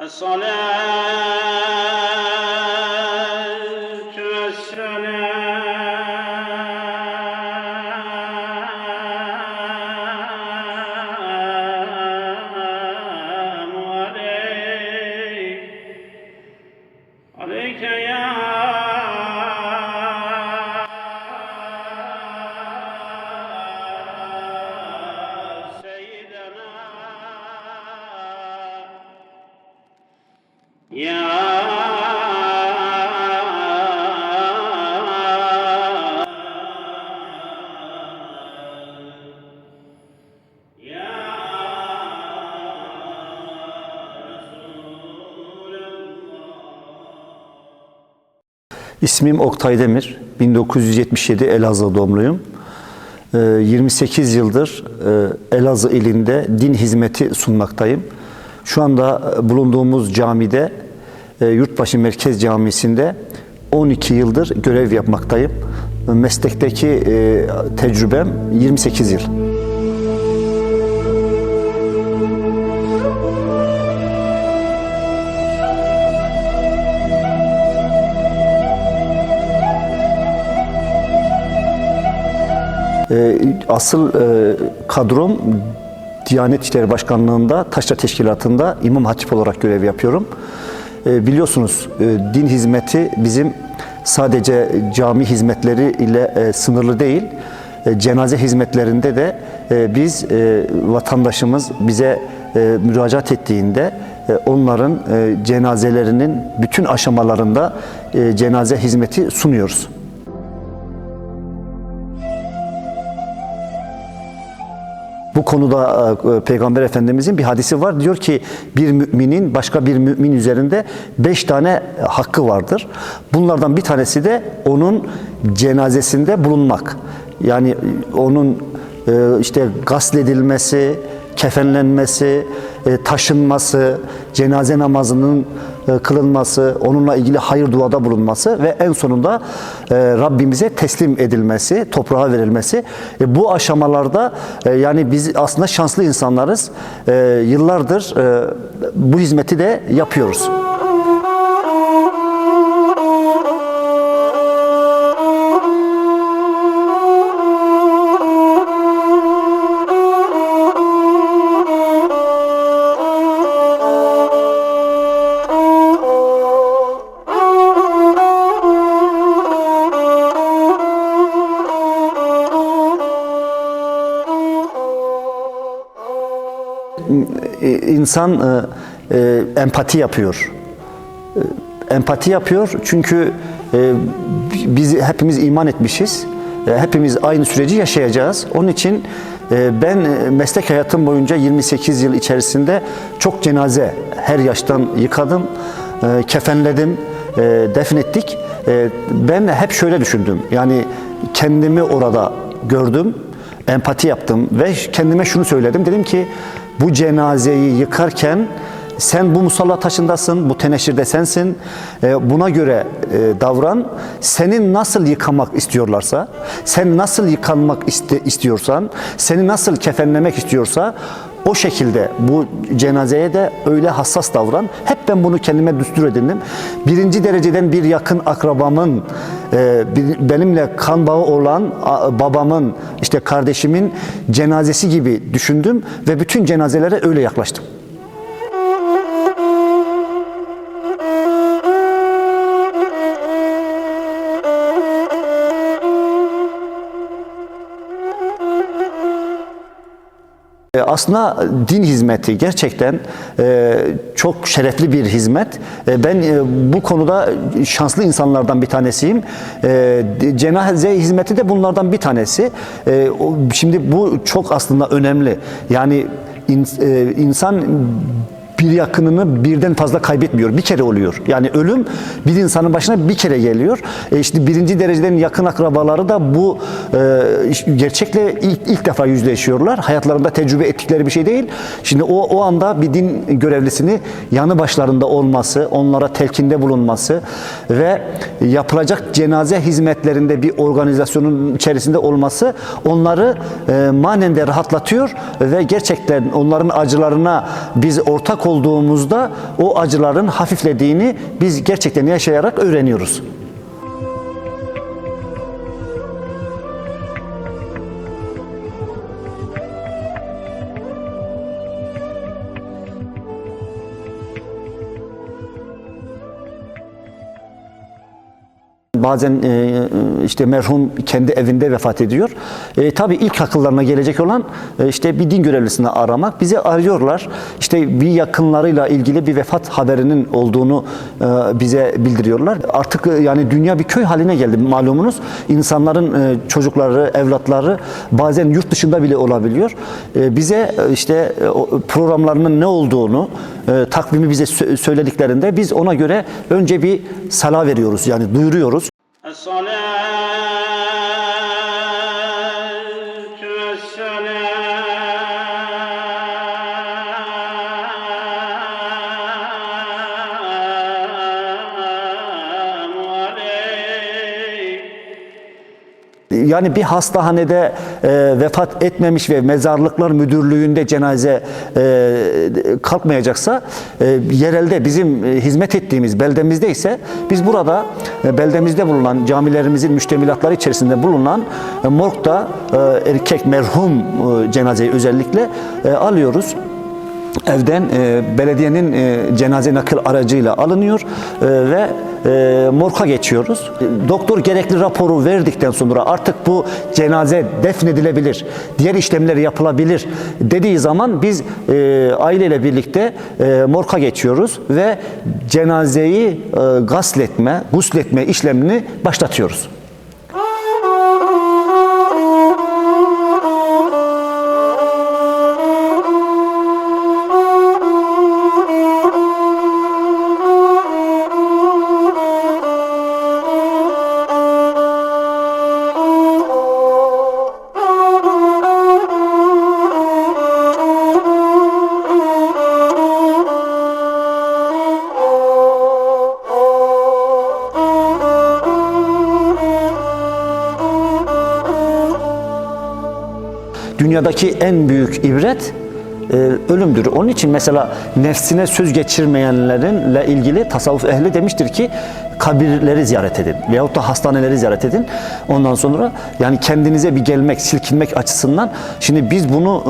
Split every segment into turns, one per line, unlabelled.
الصلاة
İsmim Oktay Demir. 1977 Elazığ doğumluyum. Ee, 28 yıldır e, Elazığ ilinde din hizmeti sunmaktayım. Şu anda bulunduğumuz camide Yurtbaşı Merkez Camisi'nde 12 yıldır görev yapmaktayım. Meslekteki e, tecrübem 28 yıl. Ee, Asıl e, kadrom Diyanet İşleri Başkanlığı'nda Taşra Teşkilatı'nda İmam Hatip olarak görev yapıyorum. Ee, Biliyorsunuz e, din hizmeti bizim sadece cami hizmetleri ile e, sınırlı değil. E, Cenaze hizmetlerinde de e, biz e, vatandaşımız bize e, müracaat ettiğinde e, onların e, cenazelerinin bütün aşamalarında e, cenaze hizmeti sunuyoruz. Bu konuda e, Peygamber Efendimizin bir hadisi var. Diyor ki bir müminin başka bir mümin üzerinde beş tane hakkı vardır. Bunlardan bir tanesi de onun cenazesinde bulunmak. Yani onun e, işte gasledilmesi, kefenlenmesi, e, taşınması, cenaze namazının e, kılınması, onunla ilgili hayır duada bulunması ve en sonunda e, Rabbimize teslim edilmesi, toprağa verilmesi. E, Bu aşamalarda e, yani biz aslında şanslı insanlarız. E, Yıllardır e, bu hizmeti de yapıyoruz. İnsan e, e, empati yapıyor. E, Empati yapıyor çünkü e, biz hepimiz iman etmişiz. E, Hepimiz aynı süreci yaşayacağız. Onun için e, ben e, meslek hayatım boyunca 28 yıl içerisinde çok cenaze her yaştan yıkadım, e, kefenledim, e, defnettik. E, Ben hep şöyle düşündüm. Yani kendimi orada gördüm, empati yaptım ve kendime şunu söyledim. Dedim ki bu cenazeyi yıkarken sen bu musalla taşındasın, bu teneşirde sensin. E, Buna göre e, davran. Seni nasıl yıkamak istiyorlarsa, sen nasıl yıkanmak istiyorsan, seni nasıl kefenlemek istiyorsa o şekilde bu cenazeye de öyle hassas davran. Hep ben bunu kendime düstur edindim. Birinci dereceden bir yakın akrabamın, e, benimle kan bağı olan babamın, işte kardeşimin cenazesi gibi düşündüm ve bütün cenazelere öyle yaklaştım. Aslında din hizmeti gerçekten e, çok şerefli bir hizmet. E, Ben e, bu konuda şanslı insanlardan bir tanesiyim. E, Cenaze hizmeti de bunlardan bir tanesi. E, o- Şimdi bu çok aslında önemli. Yani in- e, insan bir yakınını birden fazla kaybetmiyor. Bir kere oluyor. Yani ölüm bir insanın başına bir kere geliyor. E işte birinci dereceden yakın akrabaları da bu e, gerçekle ilk, ilk defa yüzleşiyorlar. Hayatlarında tecrübe ettikleri bir şey değil. Şimdi o, o anda bir din görevlisini yanı başlarında olması, onlara telkinde bulunması ve yapılacak cenaze hizmetlerinde bir organizasyonun içerisinde olması onları e, manen de rahatlatıyor ve gerçekten onların acılarına biz ortak olduğumuzda o acıların hafiflediğini biz gerçekten yaşayarak öğreniyoruz. Bazen e, işte merhum kendi evinde vefat ediyor. E, tabii ilk akıllarına gelecek olan e, işte bir din görevlisini aramak. Bizi arıyorlar. İşte bir yakınlarıyla ilgili bir vefat haberinin olduğunu e, bize bildiriyorlar. Artık e, yani dünya bir köy haline geldi malumunuz. İnsanların e, çocukları, evlatları bazen yurt dışında bile olabiliyor. E, bize e, işte e, programlarının ne olduğunu, e, takvimi bize sö- söylediklerinde biz ona göre önce bir sala veriyoruz yani duyuruyoruz.
الصلاة
Yani bir hastahanede e, vefat etmemiş ve mezarlıklar müdürlüğünde cenaze e, kalkmayacaksa e, yerelde bizim e, hizmet ettiğimiz beldemizde ise biz burada e, beldemizde bulunan camilerimizin müştemilatları içerisinde bulunan e, morgda e, erkek merhum e, cenazeyi özellikle e, alıyoruz evden e, belediyenin e, cenaze nakil aracıyla alınıyor e, ve e, morga geçiyoruz. E, Doktor gerekli raporu verdikten sonra artık bu cenaze defnedilebilir, diğer işlemleri yapılabilir dediği zaman biz e, aileyle birlikte e, morga geçiyoruz ve cenazeyi e, gasletme, gusletme işlemini başlatıyoruz. Dünyadaki en büyük ibret e, ölümdür. Onun için mesela nefsine söz geçirmeyenlerinle ilgili tasavvuf ehli demiştir ki kabirleri ziyaret edin veyahut da hastaneleri ziyaret edin. Ondan sonra yani kendinize bir gelmek, silkinmek açısından şimdi biz bunu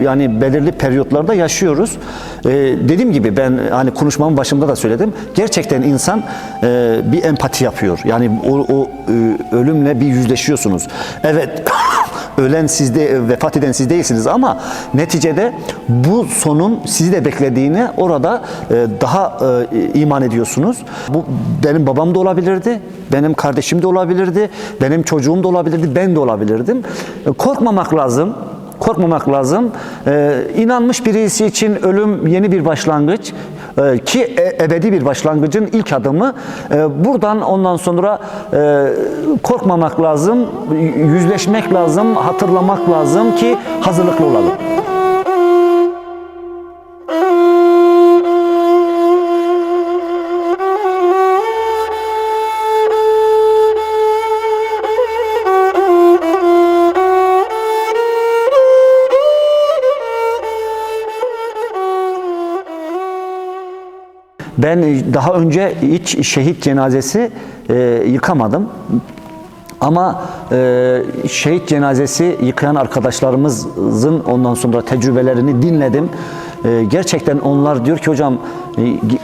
e, yani belirli periyotlarda yaşıyoruz. E, dediğim gibi ben hani konuşmamın başında da söyledim. Gerçekten insan e, bir empati yapıyor. Yani o, o e, ölümle bir yüzleşiyorsunuz. Evet ölen siz de vefat eden siz değilsiniz ama neticede bu sonun sizi de beklediğini orada e, daha e, iman ediyorsunuz. Bu benim babam da olabilirdi, benim kardeşim de olabilirdi, benim çocuğum da olabilirdi, ben de olabilirdim. E, Korkmamak lazım. Korkmamak lazım. Ee, inanmış birisi için ölüm yeni bir başlangıç ki e- ebedi bir başlangıcın ilk adımı. Ee, buradan ondan sonra e, korkmamak lazım, yüzleşmek lazım, hatırlamak lazım ki hazırlıklı olalım. Ben daha önce hiç şehit cenazesi e, yıkamadım. Ama e, şehit cenazesi yıkayan arkadaşlarımızın ondan sonra tecrübelerini dinledim. E, gerçekten onlar diyor ki hocam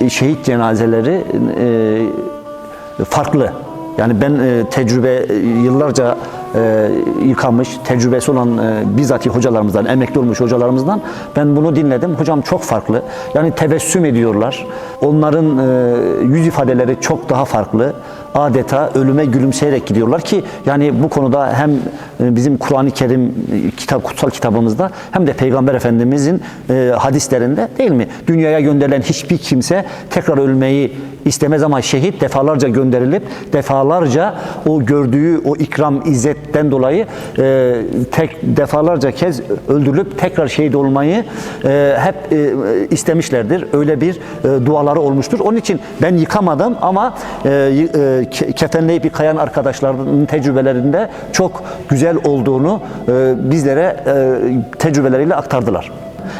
e, şehit cenazeleri e, farklı. Yani ben e, tecrübe e, yıllarca e, yıkamış, tecrübesi olan e, bizzati hocalarımızdan, emekli olmuş hocalarımızdan ben bunu dinledim. Hocam çok farklı. Yani tebessüm ediyorlar. Onların e, yüz ifadeleri çok daha farklı. Adeta ölüme gülümseyerek gidiyorlar ki yani bu konuda hem e, bizim Kur'an-ı Kerim e, kitap kutsal kitabımızda hem de Peygamber Efendimizin e, hadislerinde değil mi? Dünyaya gönderilen hiçbir kimse tekrar ölmeyi istemez ama şehit defalarca gönderilip defalarca o gördüğü o ikram izzetten dolayı e, tek defalarca kez öldürülüp tekrar şehit olmayı e, hep e, istemişlerdir. Öyle bir e, duaları olmuştur. Onun için ben yıkamadım ama e, e, kefenleyip yıkayan arkadaşlarının tecrübelerinde çok güzel olduğunu e, bizlere e, tecrübeleriyle aktardılar.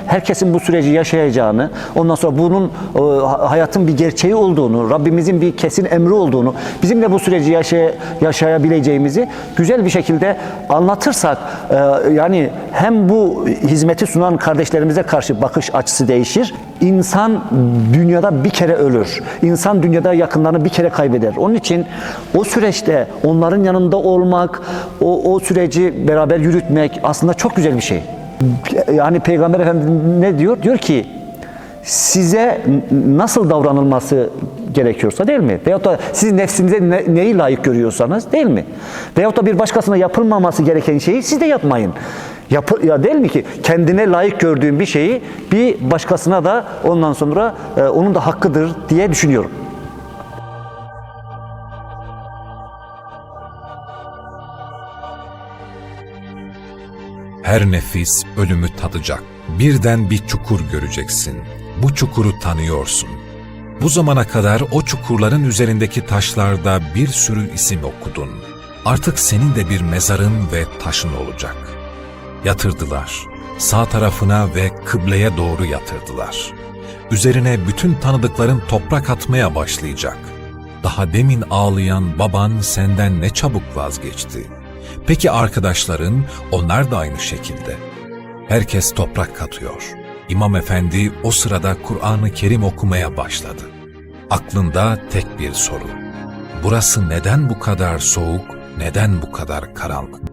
Herkesin bu süreci yaşayacağını, ondan sonra bunun e, hayatın bir gerçeği olduğunu, Rabbimizin bir kesin emri olduğunu, bizim de bu süreci yaşaya, yaşayabileceğimizi güzel bir şekilde anlatırsak, e, yani hem bu hizmeti sunan kardeşlerimize karşı bakış açısı değişir. İnsan dünyada bir kere ölür. İnsan dünyada yakınlarını bir kere kaybeder. Onun için o süreçte onların yanında olmak, o, o süreci beraber yürütmek aslında çok güzel bir şey. Yani Peygamber Efendimiz ne diyor? Diyor ki size nasıl davranılması gerekiyorsa değil mi? Veyahut da siz nefsinize ne- neyi layık görüyorsanız değil mi? Veyahut da bir başkasına yapılmaması gereken şeyi siz de yapmayın. Yapı, ya değil mi ki kendine layık gördüğün bir şeyi bir başkasına da ondan sonra e, onun da hakkıdır diye düşünüyorum.
Her nefis ölümü tadacak. Birden bir çukur göreceksin. Bu çukuru tanıyorsun. Bu zamana kadar o çukurların üzerindeki taşlarda bir sürü isim okudun. Artık senin de bir mezarın ve taşın olacak. Yatırdılar. Sağ tarafına ve kıbleye doğru yatırdılar. Üzerine bütün tanıdıkların toprak atmaya başlayacak. Daha demin ağlayan baban senden ne çabuk vazgeçti. Peki arkadaşların, onlar da aynı şekilde. Herkes toprak katıyor. İmam efendi o sırada Kur'an-ı Kerim okumaya başladı. Aklında tek bir soru. Burası neden bu kadar soğuk, neden bu kadar karanlık?